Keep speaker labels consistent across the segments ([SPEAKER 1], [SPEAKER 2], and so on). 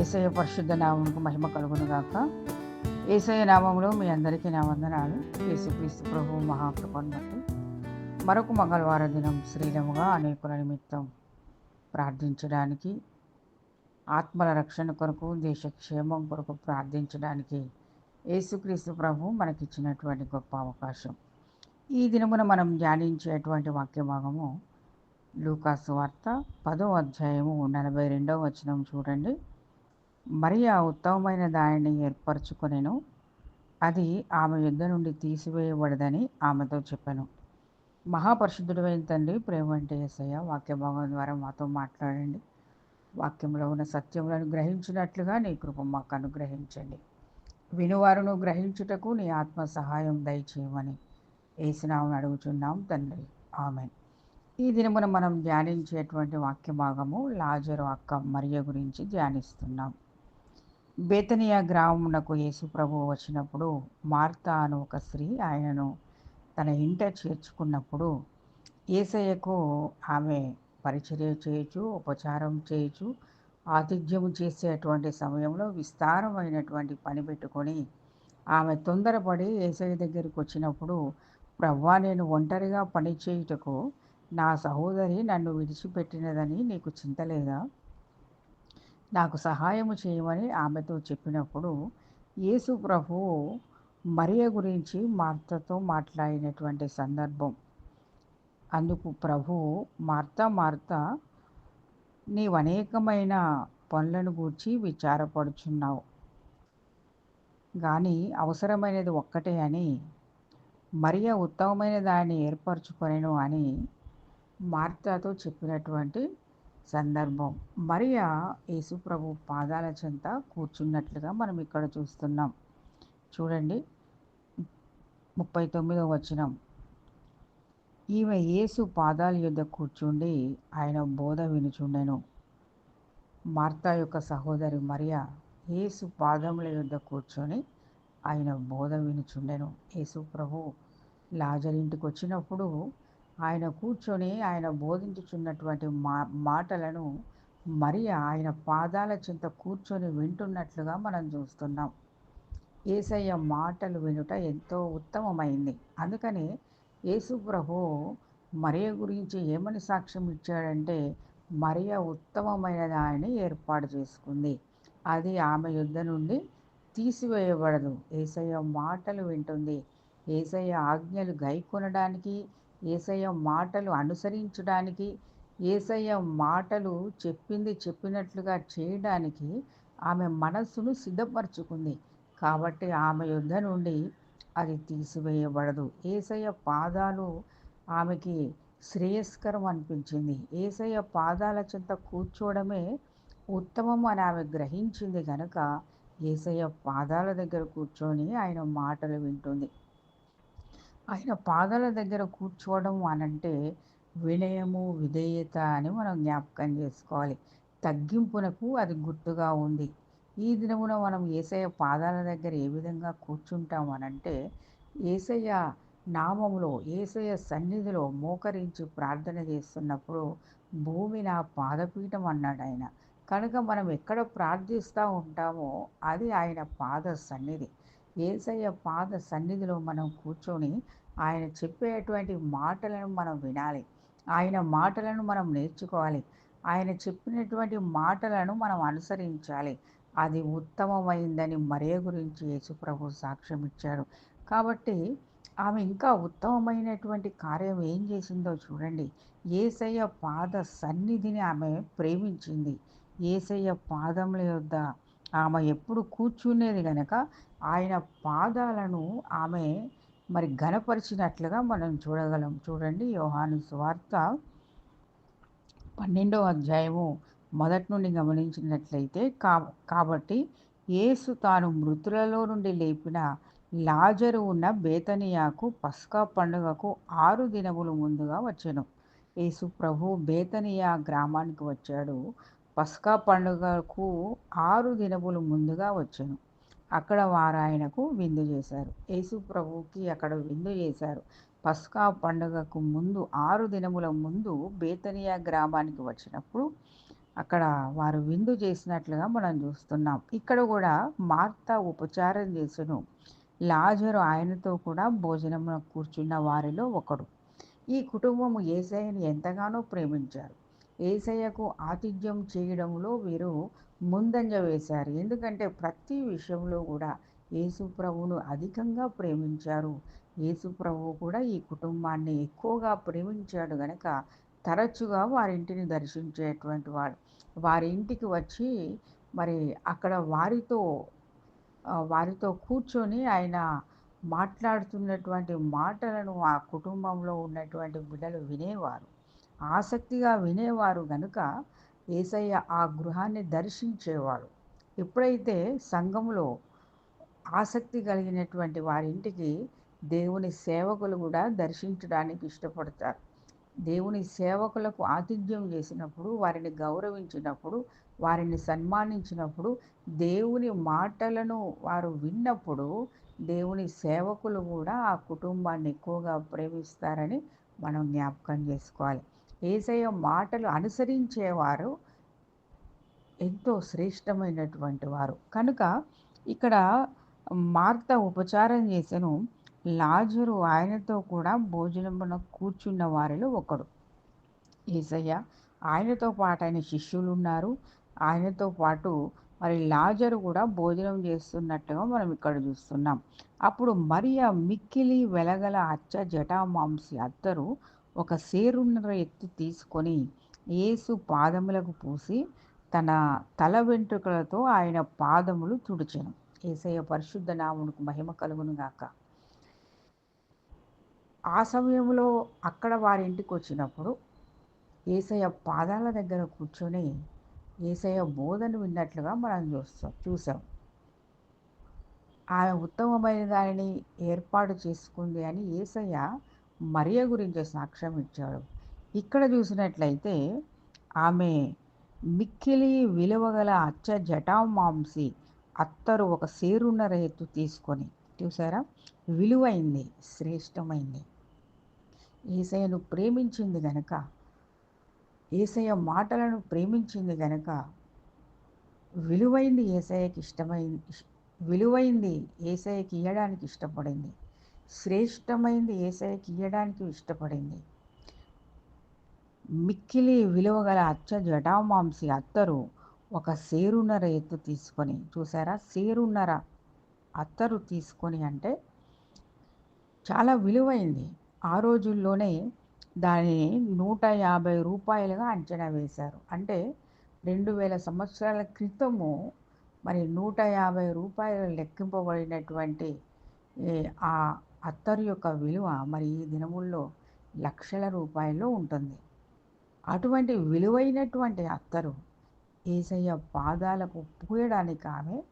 [SPEAKER 1] ఏసయ పరిశుద్ధ నామంకు మహిమ కలుగును గాక ఏసయ్య నామంలో మీ అందరికీ నా వందనాలు. యేసుక్రీస్తు ప్రభు మహాకృపను బట్టి మరొక మంగళవార దినం శ్రీలముగా అనేకుల నిమిత్తం ప్రార్థించడానికి ఆత్మల రక్షణ కొరకు దేశక్షేమం కొరకు ప్రార్థించడానికి యేసుక్రీస్తు ప్రభు మనకిచ్చినటువంటి గొప్ప అవకాశం. ఈ దినమున మనం ధ్యానించేటువంటి వాక్య భాగము లూకాసు వార్త పదో అధ్యాయము నలభై రెండవ వచనం చూడండి. మరియా ఉత్తమమైన దానిని ఏర్పరచుకొనెను. అది ఆమె యుద్ధ నుండి తీసివేయబడదని ఆమెతో చెప్పాను. మహాపరిశుద్ధుడైన తండ్రి ప్రేమ అంటే ఏసయ్య వాక్య భాగం ద్వారా మాతో మాట్లాడండి. వాక్యంలో ఉన్న సత్యములను గ్రహించినట్లుగా నీ కృప మాకు అనుగ్రహించండి. వినువారును గ్రహించుటకు నీ ఆత్మ సహాయం దయచేయమని ఏసునామని అడుగుచున్నాం తండ్రి. ఆమె ఈ దినమున మనం ధ్యానించేటువంటి వాక్య భాగము లాజరు అక్క మరియ గురించి ధ్యానిస్తున్నాం. బేతనియా గ్రామమునకు యేసు ప్రభు వచ్చినప్పుడు మార్తా అను ఒక స్త్రీ ఆయనను తన ఇంట చేర్చుకున్నప్పుడు ఏసయ్యకు ఆమె పరిచర్య చేయొచ్చు ఉపచారం చేయొచ్చు ఆతిథ్యము చేసేటువంటి సమయంలో విస్తారమైనటువంటి పని పెట్టుకొని ఆమె తొందరపడి ఏసయ్య దగ్గరికి వచ్చినప్పుడు ప్రవ్వా నేను ఒంటరిగా పని చేయుటకు నా సహోదరి నన్ను విడిచిపెట్టినదని నీకు చింత లేదా? నాకు సహాయము చేయమని ఆమెతో చెప్పినప్పుడు యేసు ప్రభువు మరియ గురించి మార్తతో మాట్లాడినటువంటి సందర్భం. అందుకు ప్రభువు మార్త మార్త నీవు అనేకమైన పనులను గూర్చి విచారపడుచున్నావు. కానీ అవసరమైనది ఒక్కటే అని మరియ ఉత్తమమైన దాన్ని ఏర్పరచుకొనేను అని మార్తాతో చెప్పినటువంటి సందర్భం. మరియా యేసుప్రభు పాదాల చెంత కూర్చున్నట్లుగా మనం ఇక్కడ చూస్తున్నాం. చూడండి. ముప్పై తొమ్మిదో వచనం. ఈమె యేసు పాదాల యొద్ద కూర్చుండి ఆయన బోధ వినుచుండెను. మార్తా యొక్క సహోదరి మరియా యేసు పాదముల యొద్ద కూర్చొని ఆయన బోధ వినుచుండెను. యేసు ప్రభు లాజరింటికి వచ్చినప్పుడు ఆయన కూర్చొని ఆయన బోధించుచున్నటువంటి మా మాటలను మరి ఆయన పాదాల చింత కూర్చొని వింటున్నట్లుగా మనం చూస్తున్నాం. ఏసయ్య మాటలు వినుట ఎంతో ఉత్తమమైంది. అందుకని యేసు ప్రభు మరియ గురించి ఏమని సాక్ష్యం ఇచ్చాడంటే మరియ ఉత్తమమైన దానిని ఏర్పాటు చేసుకుంది. అది ఆమె యుద్ధ నుండి తీసివేయబడదు. ఏసయ్య మాటలు వింటుంది. ఏసయ్య ఆజ్ఞలు గైకొనడానికి ఏసయ్య మాటలు అనుసరించడానికి ఏసయ్య మాటలు చెప్పింది చెప్పినట్లుగా చేయడానికి ఆమె మనస్సును సిద్ధపరచుకుంది. కాబట్టి ఆమె యుద్ధ నుండి అది తీసివేయబడదు. ఏసయ్య పాదాలు ఆమెకి శ్రేయస్కరం అనిపించింది. ఏసయ్య పాదాల చెంత కూర్చోవడమే ఉత్తమం అని ఆమె గ్రహించింది కనుక ఏసయ్య పాదాల దగ్గర కూర్చొని ఆయన మాటలు వింటుంది. ఆయన పాదాల దగ్గర కూర్చోవడం అనంటే వినయము విధేయత అని మనం జ్ఞాపకం చేసుకోవాలి. తగ్గింపునకు అది గుర్తుగా ఉంది. ఈ దినమున మనం ఏసయ్య పాదాల దగ్గర ఏ విధంగా కూర్చుంటాం అనంటే ఏసయ్య నామంలో ఏసయ్య సన్నిధిలో మోకరించి ప్రార్థన చేస్తున్నప్పుడు భూమి నా పాదపీఠం అన్నాడు ఆయన. కనుక మనం ఎక్కడ ప్రార్థిస్తూ ఉంటామో అది ఆయన పాద సన్నిధి. ఏసయ్య పాద సన్నిధిలో మనం కూర్చొని ఆయన చెప్పేటువంటి మాటలను మనం వినాలి. ఆయన మాటలను మనం నేర్చుకోవాలి. ఆయన చెప్పినటువంటి మాటలను మనం అనుసరించాలి. అది ఉత్తమమైందని మరే గురించి యేసుప్రభు సాక్ష్యం ఇచ్చారు కాబట్టి ఆమె ఇంకా ఉత్తమమైనటువంటి కార్యం ఏం చేసిందో చూడండి. ఏసయ్య పాద సన్నిధిని ఆమె ప్రేమించింది. ఏసయ్య పాదముల యొద్ద ఆమె ఎప్పుడు కూర్చునేది కనుక ఆయన పాదాలను ఆమె మరి ఘనపరిచినట్లుగా మనం చూడగలం. చూడండి యోహాను సువార్త పన్నెండవ అధ్యాయము మొదటి నుండి గమనించినట్లయితే కా కాబట్టి యేసు తాను మృతులలో నుండి లేపిన లాజరు ఉన్న బేతనియాకు పస్కా పండుగకు ఆరు దినములు ముందుగా వచ్చాను. యేసు ప్రభు బేతనియా గ్రామానికి వచ్చాడు. పస్కా పండుగకు ఆరు దినములు ముందుగా వచ్చాను. అక్కడ వారు ఆయనకు విందు చేశారు. యేసు ప్రభువుకి అక్కడ విందు చేశారు. పస్కా పండుగకు ముందు ఆరు దినముల ముందు బేతనియా గ్రామానికి వచ్చినప్పుడు అక్కడ వారు విందు చేసినట్లుగా మనం చూస్తున్నాం. ఇక్కడ కూడా మార్త ఉపచారం చేసును. లాజరు ఆయనతో కూడా భోజనం కూర్చున్న వారిలో ఒకడు. ఈ కుటుంబము ఏసయ్యని ఎంతగానో ప్రేమించారు. ఏసయ్యకు ఆతిథ్యం చేయడంలో వీరు ముందంజ వేశారు. ఎందుకంటే ప్రతి విషయంలో కూడా యేసు ప్రభువును అధికంగా ప్రేమించారు. యేసు ప్రభువు కూడా ఈ కుటుంబాన్ని ఎక్కువగా ప్రేమించాడు గనక తరచుగా వారింటిని దర్శించేటువంటి వాడు. వారి ఇంటికి వచ్చి మరి అక్కడ వారితో వారితో కూర్చొని ఆయన మాట్లాడుతున్నటువంటి మాటలను ఆ కుటుంబంలో ఉన్నటువంటి బిడ్డలు వినేవారు. ఆసక్తిగా వినేవారు గనుక ఏసయ్య ఆ గృహాన్ని దర్శించేవాడు. ఎప్పుడైతే సంఘంలో ఆసక్తి కలిగినటువంటి వారింటికి దేవుని సేవకులు కూడా దర్శించడానికి ఇష్టపడతారు. దేవుని సేవకులకు ఆతిథ్యం చేసినప్పుడు వారిని గౌరవించినప్పుడు వారిని సన్మానించినప్పుడు దేవుని మాటలను వారు విన్నప్పుడు దేవుని సేవకులు కూడా ఆ కుటుంబాన్ని ఎక్కువగా ప్రేమిస్తారని మనం జ్ఞాపకం చేసుకోవాలి. ఏసయ్య మాటలు అనుసరించేవారు ఎంతో శ్రేష్టమైనటువంటి వారు. కనుక ఇక్కడ మార్త ఉపచారం చేసను లాజరు ఆయనతో కూడా భోజనమున కూర్చున్న వారిలో ఒకడు. ఏసయ్య ఆయనతో పాటు ఆయన శిష్యులు ఉన్నారు ఆయనతో పాటు మరి లాజరు కూడా భోజనం చేస్తున్నట్టుగా మనం ఇక్కడ చూస్తున్నాం. అప్పుడు మరియా మిక్కిలి వెలగల అచ్చ జటామాంసి అత్తరు ఒక సేరున్నర ఎత్తు తీసుకొని ఏసు పాదములకు పూసి తన తల వెంట్రుకలతో ఆయన పాదములు తుడిచెను. ఏసయ్య పరిశుద్ధ నామునికి మహిమ కలుగును గాక. ఆ సమయంలో అక్కడ వారి ఇంటికి వచ్చినప్పుడు ఏసయ్య పాదాల దగ్గర కూర్చొని ఏసయ్య బోధను విన్నట్లుగా మనం చూస్తాం చూసాం ఆమె ఉత్తమమైన దానిని ఏర్పాటు చేసుకుంది అని ఏసయ్య మరియ గురించి సాక్ష్యం ఇచ్చాడు. ఇక్కడ చూసినట్లయితే ఆమె మిక్కిలి విలువగల అచ్చ జటామాంసి అత్తరు ఒక సేరున్నర ఎత్తు తీసుకొని చూసారా విలువైంది శ్రేష్టమైంది. ఏసయ్యను ప్రేమించింది గనక ఏసయ్య మాటలను ప్రేమించింది గనక విలువైంది ఏసయ్యకి ఇష్టమైంది విలువైంది ఏసయ్యకి ఇయ్యడానికి ఇష్టపడింది. శ్రేష్టమైంది ఏసయ్యకి ఇయ్యడానికి ఇష్టపడింది. మిక్కిలి విలువగల అచ్చ జటామాంసి అత్తరు ఒక సేరున్నర ఎత్తు తీసుకొని చూసారా? సేరున్నర అత్తరు తీసుకొని అంటే చాలా విలువైంది. ఆ రోజుల్లోనే దానిని నూట యాభై రూపాయలుగా అంచనా వేశారు. అంటే రెండు వేల సంవత్సరాల క్రితము మరి నూట యాభై రూపాయలు లెక్కింపబడినటువంటి ఆ అత్తరు యొక్క విలువ మరి ఈ దినముల్లో లక్షల రూపాయల్లో ఉంటుంది. అటువంటి విలువైనటువంటి అత్తరు ఏసయ్య పాదాలకు పూయడానికి ఆమె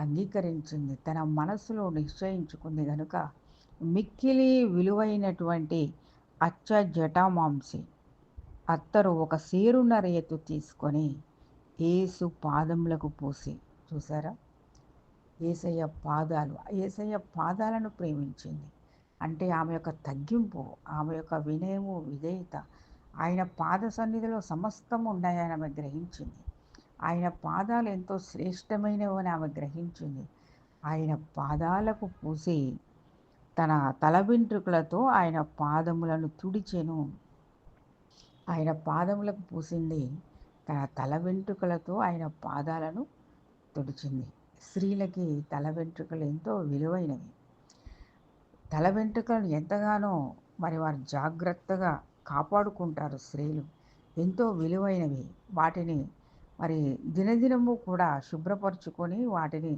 [SPEAKER 1] అంగీకరించింది. తన మనసులో నిశ్చయించుకుంది. కనుక మిక్కిలి విలువైనటువంటి అచ్చ జటామాంసి అత్తరు ఒక సేరున్నర ఎత్తు తీసుకొని ఏసు పాదములకు పూసి చూసారా? ఏసయ్య పాదాలు ఏసయ్య పాదాలను ప్రేమించింది. అంటే ఆమె యొక్క తగ్గింపు ఆమె యొక్క వినయము విధేయత ఆయన పాద సన్నిధిలో సమస్తం ఉన్నాయని ఆమె గ్రహించింది. ఆయన పాదాలు ఎంతో శ్రేష్టమైనవని ఆమె గ్రహించింది. ఆయన పాదాలకు పూసి తన తల వెంట్రుకలతో ఆయన పాదములను తుడిచెను. ఆయన పాదములకు పూసింది తన తల వెంట్రుకలతో ఆయన పాదాలను తుడిచింది. స్త్రీలకి తల వెంట్రుకలు ఎంతో విలువైనవి. తల వెంట్రుకలను ఎంతగానో మరి వారు జాగ్రత్తగా కాపాడుకుంటారు స్త్రీలు. ఎంతో విలువైనవి. వాటిని మరి దినదినము కూడా శుభ్రపరుచుకొని వాటిని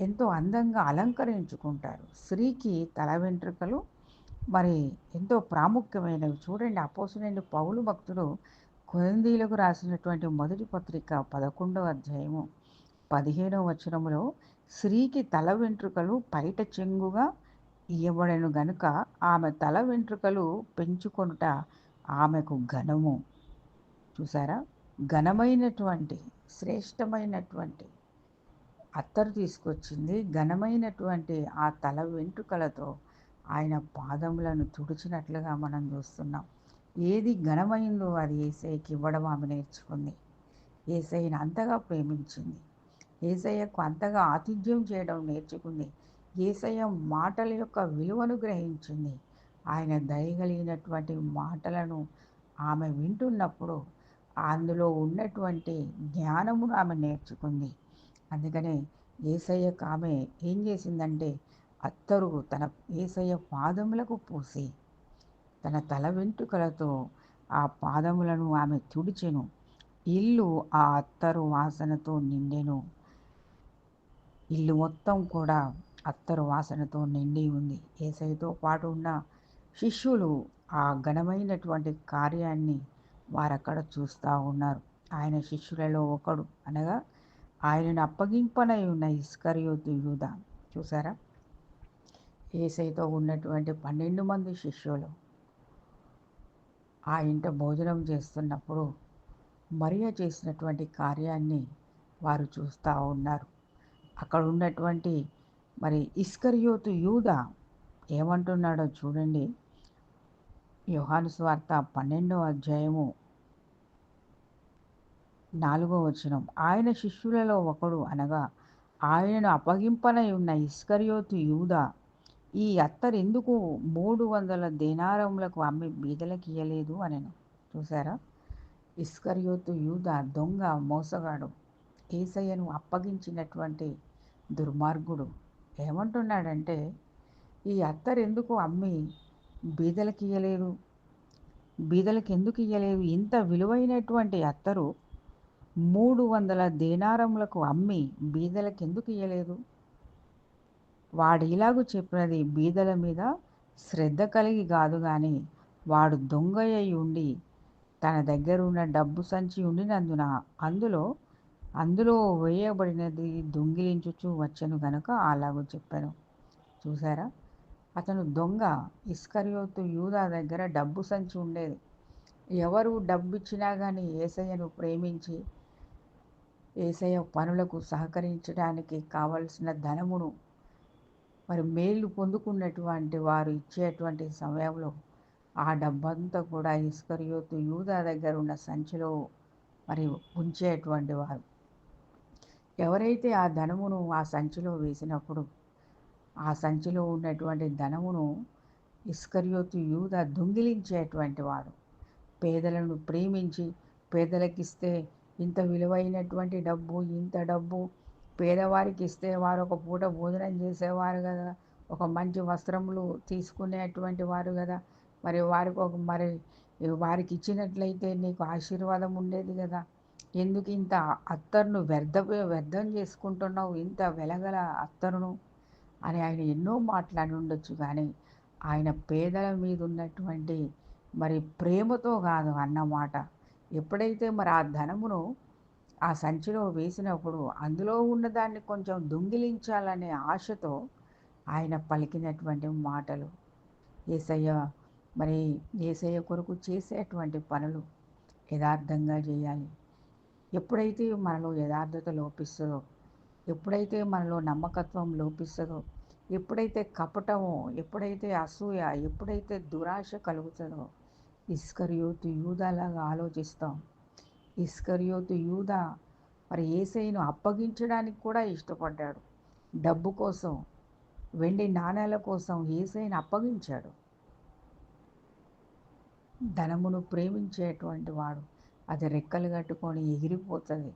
[SPEAKER 1] ఎంతో అందంగా అలంకరించుకుంటారు. స్త్రీకి తల వెంట్రుకలు మరి ఎంతో ప్రాముఖ్యమైనవి. చూడండి అపోసునండి పౌలు భక్తుడు కొరందీలకు రాసినటువంటి మొదటి పత్రిక పదకొండవ అధ్యాయము. పదిహేనవ వచనంలో స్త్రీకి తల వెంట్రుకలు పైట చెంగుగా ఇయ్యబడను గనుక ఆమె తల వెంట్రుకలు పెంచుకొనుట ఆమెకు ఘనము. చూసారా? ఘనమైనటువంటి శ్రేష్టమైనటువంటి అత్తరు తీసుకొచ్చింది. ఘనమైనటువంటి ఆ తల వెంట్రుకలతో ఆయన పాదములను తుడిచినట్లుగా మనం చూస్తున్నాం. ఏది ఘనమైందో అది ఏసైకి ఇవ్వడం ఆమె నేర్చుకుంది. ఏసైని అంతగా ప్రేమించింది. ఏసయ్యకు అంతగా ఆతిథ్యం చేయడం నేర్చుకుంది. ఏసయ్య మాటల యొక్క విలువను గ్రహించింది. ఆయన దయగలిగినటువంటి మాటలను ఆమె వింటున్నప్పుడు అందులో ఉన్నటువంటి జ్ఞానమును ఆమె నేర్చుకుంది. అందుకనే ఏసయ్యకు ఆమె ఏం చేసిందంటే అత్తరు తన ఏసయ్య పాదములకు పూసి తన తల వెంట్రుకలతో ఆ పాదములను ఆమె తుడిచెను. ఇల్లు ఆ అత్తరు వాసనతో నిండెను. ఇల్లు మొత్తం కూడా అత్తరు వాసనతో నిండి ఉంది. ఏసైతో పాటు ఉన్న శిష్యులు ఆ ఘనమైనటువంటి కార్యాన్ని వారక్కడ చూస్తూ ఉన్నారు. ఆయన శిష్యులలో ఒకడు అనగా ఆయనను అప్పగింపనై ఉన్న ఇస్కరియోతు యూధ చూసారా ఏసైతో ఉన్నటువంటి పన్నెండు మంది శిష్యులు ఆ ఇంట భోజనం చేస్తున్నప్పుడు మరియ చేసినటువంటి కార్యాన్ని వారు చూస్తూ ఉన్నారు. అక్కడ ఉన్నటువంటి మరి ఇస్కరియోతు యూద ఏమంటున్నాడో చూడండి. యోహాను స్వార్త పన్నెండో అధ్యాయము నాలుగో వచనం. ఆయన శిష్యులలో ఒకడు అనగా ఆయనను అప్పగింపనై ఉన్న ఇస్కరియోతు యూద ఈ అత్తరు ఎందుకు మూడు వందల దేనారములకు అమ్మి బీదలకు ఇయ్యలేదు అనను. చూసారా ఇస్కరియోతు యూద దొంగ మోసగాడు. ఏసయ్యను అప్పగించినటువంటి దుర్మార్గుడు. ఏమంటున్నాడంటే ఈ అత్తరు ఎందుకు అమ్మి బీదలకు ఇయ్యలేదు బీదలకు ఎందుకు ఇయ్యలేదు ఇంత విలువైనటువంటి అత్తరు మూడు వందల దేనారములకు అమ్మి బీదలకి ఎందుకు ఇయ్యలేదు వాడు ఇలాగూ చెప్పినది బీదల మీద శ్రద్ధ కలిగి కాదు కానీ వాడు దొంగయ్యి ఉండి తన దగ్గర ఉన్న డబ్బు సంచి ఉండినందున అందులో అందులో వేయబడినది దొంగిలించుచు వచ్చను గనుక అలాగూ చెప్పాను. చూసారా అతను దొంగ ఇస్కరియోతు యూదా దగ్గర డబ్బు సంచి ఉండేది. ఎవరు డబ్బు ఇచ్చినా కానీ ఏసయ్యను ప్రేమించి ఏసయ్య పనులకు సహకరించడానికి కావలసిన ధనమును మరి మేలు పొందుకున్నటువంటి వారు ఇచ్చేటువంటి సమయంలో ఆ డబ్బంతా కూడా ఇస్కరియోతు యూదా దగ్గర ఉన్న సంచిలో మరి ఉంచేటువంటి వారు. ఎవరైతే ఆ ధనమును ఆ సంచిలో వేసినప్పుడు ఆ సంచిలో ఉన్నటువంటి ధనమును ఇస్కరియోతు యూద దొంగిలించేటువంటి వాడు. పేదలను ప్రేమించి పేదలకిస్తే ఇంత విలువైనటువంటి డబ్బు ఇంత డబ్బు పేదవారికి ఇస్తే వారు ఒక పూట భోజనం చేసేవారు కదా ఒక మంచి వస్త్రములు తీసుకునేటువంటి వారు కదా మరి వారికి ఒక మరి వారికి ఇచ్చినట్లయితే నీకు ఆశీర్వాదం ఉండేది కదా ఎందుకు ఇంత అత్తరును వ్యర్థ వ్యర్థం చేసుకుంటున్నావు? ఇంత వెలగల అత్తరును? అని ఆయన ఎన్నో మాట్లాడి ఉండొచ్చు కానీ ఆయన పేదల మీద ఉన్నటువంటి మరి ప్రేమతో కాదు అన్నమాట ఎప్పుడైతే మరి ఆ ధనమును ఆ సంచిలో వేసినప్పుడు అందులో ఉన్నదాన్ని కొంచెం దొంగిలించాలనే ఆశతో ఆయన పలికినటువంటి మాటలు. ఏసయ్య మరి ఏసయ్య కొరకు చేసేటువంటి పనులు యథార్థంగా చేయాలి. ఎప్పుడైతే మనలో యథార్థత లోపిస్తుందో ఎప్పుడైతే మనలో నమ్మకత్వం లోపిస్తుందో ఎప్పుడైతే కపటమో ఎప్పుడైతే అసూయ ఎప్పుడైతే దురాశ కలుగుతుందో ఇస్కర్యోతు యూదాలాగా ఆలోచిస్తాం. ఇస్కర్యోతు యూద మరి ఏసైను అప్పగించడానికి కూడా ఇష్టపడ్డాడు. డబ్బు కోసం వెండి నాణేల కోసం ఏసైను అప్పగించాడు. ధనమును ప్రేమించేటువంటి వాడు. అది రెక్కలు కట్టుకొని ఎగిరిపోతుంది.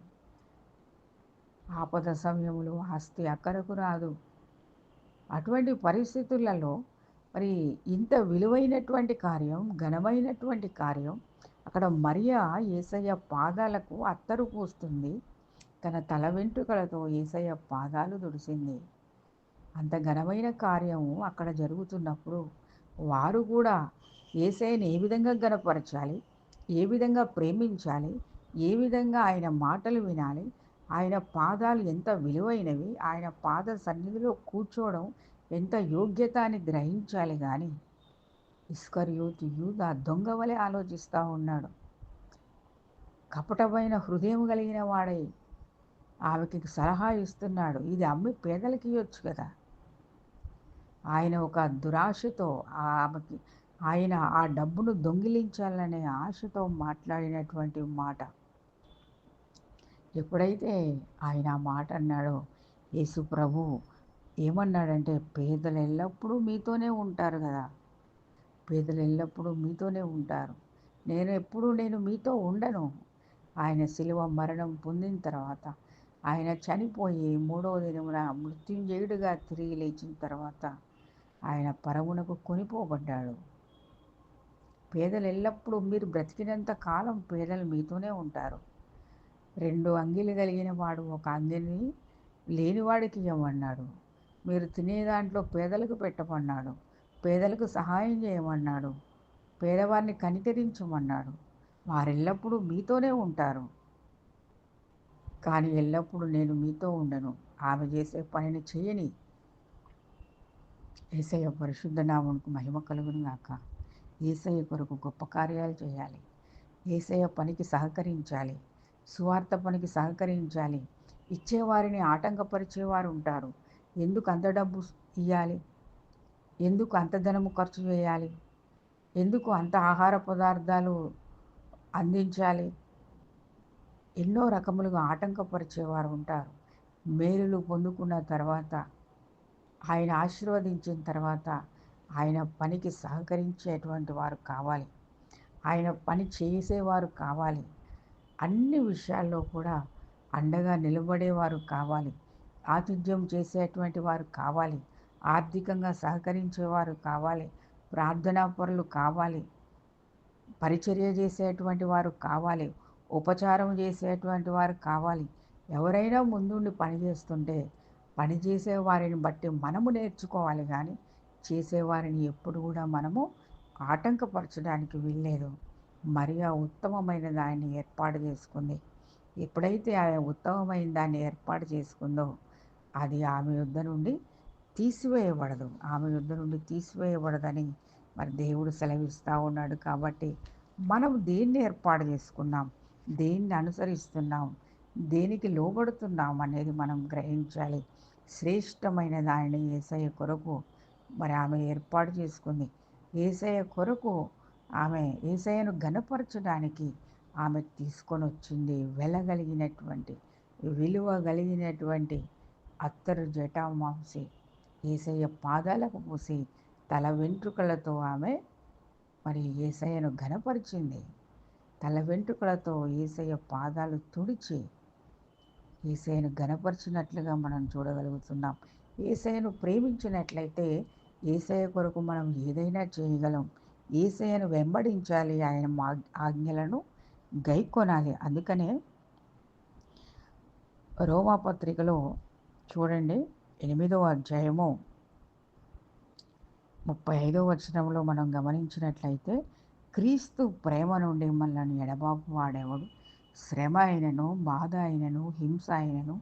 [SPEAKER 1] ఆపద సమయంలో ఆస్తి అక్కరకు రాదు. అటువంటి పరిస్థితులలో మరి ఇంత విలువైనటువంటి కార్యం ఘనమైనటువంటి కార్యం అక్కడ మరియా ఏసయ్య పాదాలకు అత్తరు పూస్తుంది. తన తల వెంట్రుకలతో ఏసయ్య పాదాలు దుడిసింది అంత ఘనమైన కార్యము అక్కడ జరుగుతున్నప్పుడు వారు కూడా ఏసయ్యని ఏ విధంగా గనపరచాలి ఏ విధంగా ప్రేమించాలి? ఏ విధంగా ఆయన మాటలు వినాలి? ఆయన పాదాలు ఎంత విలువైనవి? ఆయన పాద సన్నిధిలో కూర్చోవడం ఎంత యోగ్యత అని గ్రహించాలి కానీ ఇస్కర్యూత్ యూత్ ఆ దొంగ వలె ఆలోచిస్తూ ఉన్నాడు. కపటమైన హృదయం కలిగిన వాడై ఆమెకి సలహా ఇస్తున్నాడు. ఇది అమ్మి పేదలకి ఇవ్వచ్చు కదా? ఆయన ఒక దురాశతో ఆమెకి ఆయన ఆ డబ్బును దొంగిలించాలనే ఆశతో మాట్లాడినటువంటి మాట. ఎప్పుడైతే ఆయన ఆ మాట అన్నాడో యేసు ప్రభు ఏమన్నాడంటే పేదలు ఎల్లప్పుడూ మీతోనే ఉంటారు కదా. పేదలు ఎల్లప్పుడూ మీతోనే ఉంటారు. నేను ఎప్పుడూ నేను మీతో ఉండను. ఆయన శిలువ మరణం పొందిన తర్వాత ఆయన చనిపోయి మూడవ దినమున మృత్యుంజయుడిగా తిరిగి లేచిన తర్వాత ఆయన పరమునకు కొనిపోబడ్డాడు. పేదలు ఎల్లప్పుడూ మీరు బ్రతికినంత కాలం పేదలు మీతోనే ఉంటారు. రెండు అంగిలు కలిగిన వాడు ఒక అంగిని లేనివాడికి ఇవ్వమన్నాడు. మీరు తినే దాంట్లో పేదలకు పెట్టమన్నాడు. పేదలకు సహాయం చేయమన్నాడు. పేదవారిని కనికరించమన్నాడు. వారెల్లప్పుడూ మీతోనే ఉంటారు. కానీ ఎల్లప్పుడూ నేను మీతో ఉండను. ఆమె చేసే పనిని చేయని. ఏసయ్య పరిశుద్ధ నామమునకు మహిమ కలుగును గాక ఏసయ్య కొరకు గొప్ప కార్యాలు చేయాలి. ఏసయ్య పనికి సహకరించాలి. సువార్త పనికి సహకరించాలి. ఇచ్చేవారిని ఆటంకపరిచేవారు ఉంటారు. ఎందుకు అంత డబ్బు ఇవ్వాలి ఎందుకు అంత ధనము ఖర్చు చేయాలి? ఎందుకు అంత ఆహార పదార్థాలు అందించాలి? ఎన్నో రకములుగా ఆటంకపరిచేవారు ఉంటారు. మేలులు పొందుకున్న తర్వాత ఆయన ఆశీర్వదించిన తర్వాత ఆయన పనికి సహకరించేటువంటి వారు కావాలి. ఆయన పని చేసేవారు కావాలి. అన్ని విషయాల్లో కూడా అండగా నిలబడేవారు కావాలి. ఆతిథ్యం చేసేటువంటి వారు కావాలి. ఆర్థికంగా సహకరించేవారు కావాలి. ప్రార్థనా పరులు కావాలి. పరిచర్య చేసేటువంటి వారు కావాలి. ఉపచారం చేసేటువంటి వారు కావాలి. ఎవరైనా ముందుండి పని చేస్తుంటే పని చేసే వారిని బట్టి మనము నేర్చుకోవాలి కానీ చేసేవారిని ఎప్పుడు కూడా మనము ఆటంకపరచడానికి వీల్లేదు. ఆ ఉత్తమమైన దాన్ని ఏర్పాటు చేసుకుంది. ఎప్పుడైతే ఆమె ఉత్తమమైన దాన్ని ఏర్పాటు చేసుకుందో అది ఆమె యుద్ధ నుండి తీసివేయబడదు. ఆమె యుద్ధ నుండి తీసివేయబడదని మరి దేవుడు సెలవిస్తూ ఉన్నాడు కాబట్టి మనం దేన్ని ఏర్పాటు చేసుకున్నాం? దేన్ని అనుసరిస్తున్నాం? దేనికి లోబడుతున్నాం అనేది మనం గ్రహించాలి. శ్రేష్టమైన దానిని ఏసయ్య కొరకు మరి ఆమె ఏర్పాటు చేసుకుంది. ఏసయ్య కొరకు ఆమె ఏసయ్యను గనపరచడానికి ఆమె తీసుకొని వచ్చింది వెలగలిగినటువంటి విలువ కలిగినటువంటి అత్తరు జటామాంసి ఏసయ్య పాదాలకు పూసి తల వెంట్రుకలతో ఆమె మరి ఏసయ్యను ఘనపరిచింది. తల వెంట్రుకలతో ఏసయ్య పాదాలు తుడిచి ఏసయ్యను ఘనపరిచినట్లుగా మనం చూడగలుగుతున్నాం. ఏసయ్యను ప్రేమించినట్లయితే ఏసయ్య కొరకు మనం ఏదైనా చేయగలం. ఏసయ్యను వెంబడించాలి. ఆయన ఆజ్ఞలను గైకొనాలి. అందుకనే రోమాపత్రికలో చూడండి ఎనిమిదవ అధ్యాయము ముప్పై ఐదో వచనంలో మనం గమనించినట్లయితే క్రీస్తు ప్రేమ నుండి మనల్ని ఎడబాపు వాడేవాడు? శ్రమ అయినను బాధ అయినను హింస అయినను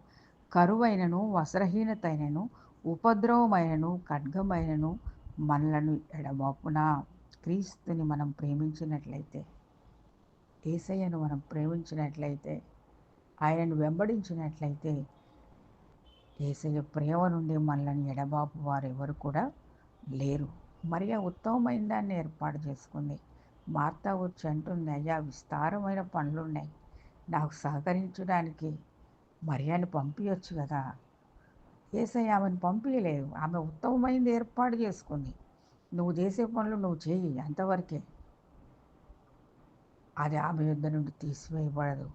[SPEAKER 1] కరువైనను వస్త్రహీనత అయినను ఉపద్రవమైనను ఖడ్గమైనను మనలను ఎడబాపున క్రీస్తుని మనం ప్రేమించినట్లయితే ఏసయ్యను మనం ప్రేమించినట్లయితే ఆయనను వెంబడించినట్లయితే ఏసయ్య ప్రేమ నుండి మనల్ని ఎడబాపు వారు ఎవరు కూడా లేరు. మరి ఉత్తమమైన దాన్ని ఏర్పాటు చేసుకుంది. మార్తా వచ్చి అంటుంది అయ్యా విస్తారమైన పనులున్నాయి. నాకు సహకరించడానికి మరియాని పంపించచ్చు కదా. ఏసయ్య ఆమెను పంపించలేదు ఆమె ఉత్తమమైంది ఏర్పాటు చేసుకుంది. నువ్వు చేసే పనులు నువ్వు చేయి అంతవరకే. అది ఆమె యుద్ధ నుండి తీసివేయబడదు.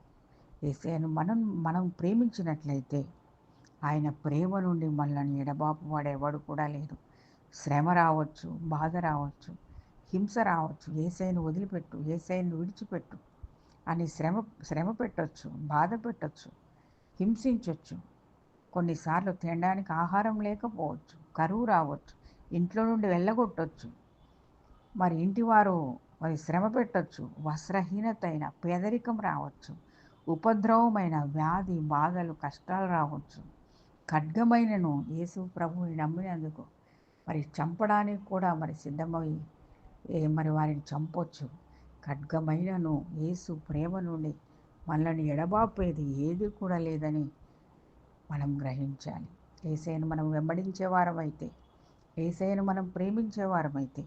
[SPEAKER 1] ఏసయ్యను మనం మనం ప్రేమించినట్లయితే ఆయన ప్రేమ నుండి మనల్ని ఎడబాపు వాడేవాడు కూడా లేదు. శ్రమ రావచ్చు బాధ రావచ్చు హింస రావచ్చు. ఏసైను వదిలిపెట్టు ఏసైను విడిచిపెట్టు అని శ్రమ శ్రమ పెట్టచ్చు బాధ పెట్టచ్చు హింసించవచ్చు కొన్నిసార్లు తినడానికి ఆహారం లేకపోవచ్చు కరువు రావచ్చు ఇంట్లో నుండి వెళ్ళగొట్టవచ్చు మరి ఇంటివారు మరి శ్రమ పెట్టచ్చు వస్త్రహీనత అయిన పేదరికం రావచ్చు ఉపద్రవమైన వ్యాధి బాధలు కష్టాలు రావచ్చు. ఖడ్గమైనను యేసు ప్రభువుని నమ్మినందుకు మరి చంపడానికి కూడా మరి సిద్ధమై మరి వారిని చంపొచ్చు. ఖడ్గమైనను యేసు ప్రేమ నుండి మనల్ని ఎడబాపేది ఏది కూడా లేదని మనం గ్రహించాలి. ఏసైను మనం వెంబడించేవారమైతే ఏసైను మనం ప్రేమించేవారమైతే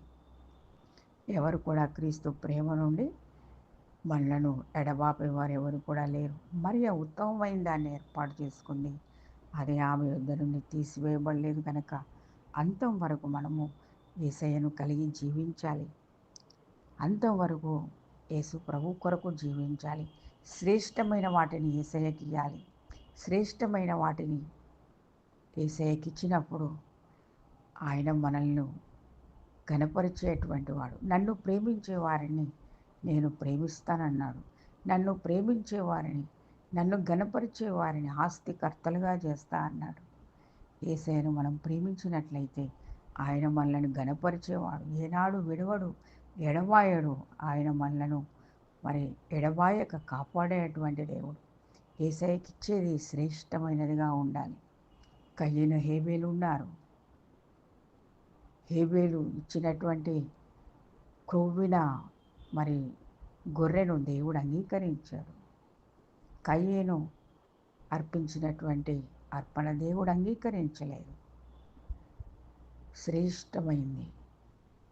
[SPEAKER 1] ఎవరు కూడా క్రీస్తు ప్రేమ నుండి మనలను ఎడబాపేవారు ఎవరు కూడా లేరు. మరి ఆ ఉత్తమమైన దాన్ని ఏర్పాటు చేసుకుంది. అది ఆమె యుద్ధ నుండి తీసివేయబడలేదు కనుక అంతం వరకు మనము ఏసయ్యను కలిగి జీవించాలి. అంతం వరకు యేసు ప్రభు కొరకు జీవించాలి. శ్రేష్టమైన వాటిని ఏసయ్యకి ఇవ్వాలి శ్రేష్టమైన వాటిని ఏసయ్యకిచ్చినప్పుడు ఆయన మనల్ని కనపరిచేటువంటి వాడు. నన్ను ప్రేమించే వారిని నేను ప్రేమిస్తానన్నాడు. నన్ను ప్రేమించే వారిని నన్ను గనపరిచే వారిని ఆస్తికర్తలుగా చేస్తా అన్నాడు. ఏసైను మనం ప్రేమించినట్లయితే ఆయన మనల్ని గనపరిచేవాడు ఏనాడు విడవడు ఎడబాయడు. ఆయన మనలను మరి ఎడబాయక కాపాడేటువంటి దేవుడు. ఏసైకిచ్చేది శ్రేష్టమైనదిగా ఉండాలి. కయ్యను హేబేలు ఉన్నారు. హేబేలు ఇచ్చినటువంటి క్రొవ్విన మరి గొర్రెను దేవుడు అంగీకరించాడు. కయ్యేను అర్పించినటువంటి అర్పణ దేవుడు అంగీకరించలేదు. శ్రేష్టమైంది.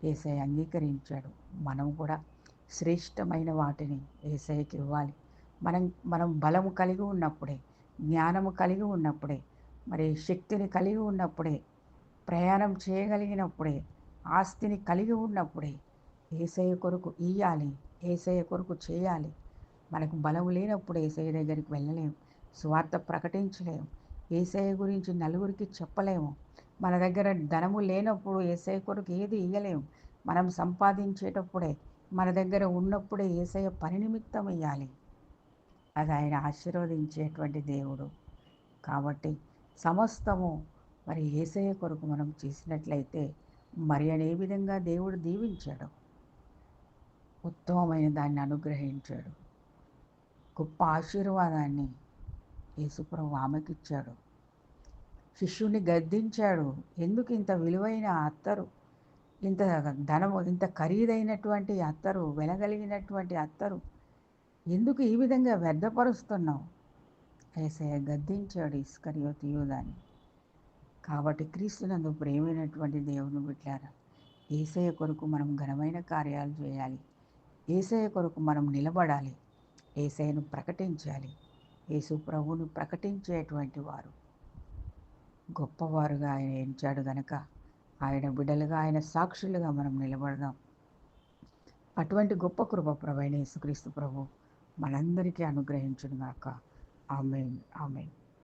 [SPEAKER 1] ఏసై అంగీకరించాడు. మనం కూడా శ్రేష్టమైన వాటిని ఏసైకి ఇవ్వాలి. మనం మనం బలము కలిగి ఉన్నప్పుడే జ్ఞానము కలిగి ఉన్నప్పుడే మరి శక్తిని కలిగి ఉన్నప్పుడే ప్రయాణం చేయగలిగినప్పుడే ఆస్తిని కలిగి ఉన్నప్పుడే ఏసయ్య కొరకు ఇయ్యాలి ఏసయ్య కొరకు చేయాలి. మనకు బలం లేనప్పుడు ఏసయ్య దగ్గరికి వెళ్ళలేము స్వార్థ ప్రకటించలేము ఏసయ్య గురించి నలుగురికి చెప్పలేము. మన దగ్గర ధనము లేనప్పుడు ఏసయ్య కొరకు ఏది ఇయ్యలేము. మనం సంపాదించేటప్పుడే మన దగ్గర ఉన్నప్పుడే ఏసయ్య పని నిమిత్తం ఇయ్యాలి. అది ఆయన ఆశీర్వదించేటువంటి దేవుడు. కాబట్టి సమస్తము మరి ఏసయ్య కొరకు మనం చేసినట్లయితే మరి అనే విధంగా దేవుడు దీవించాడు ఉత్తమమైన దాన్ని అనుగ్రహించాడు. గొప్ప ఆశీర్వాదాన్ని యేసుప్రభు ఆమెకిచ్చాడు. శిష్యుని గద్దించాడు. ఎందుకు ఇంత విలువైన అత్తరు? ఇంత ధనము ఇంత ఖరీదైనటువంటి అత్తరు వెలగలిగినటువంటి అత్తరు? ఎందుకు ఈ విధంగా వ్యర్థపరుస్తున్నావు? ఏసయ గద్దించాడు ఇస్కరియోతి యూదాన్ని కాబట్టి క్రీస్తునందు ప్రేమైనటువంటి దేవుని బిడ్డారా ఏసయ కొరకు మనం ఘనమైన కార్యాలు చేయాలి. ఏసయ కొరకు మనం నిలబడాలి. ఏసయ్యను ప్రకటించాలి. యేసు ప్రభువును ప్రకటించేటువంటి వారు. గొప్పవారుగా ఆయన ఎంచాడు గనక ఆయన బిడ్డలుగా ఆయన సాక్షులుగా మనం నిలబడదాం. అటువంటి గొప్ప కృప ప్రభైన యేసుక్రీస్తు ప్రభు మనందరికీ అనుగ్రహించునుగాక. ఆమె ఆమె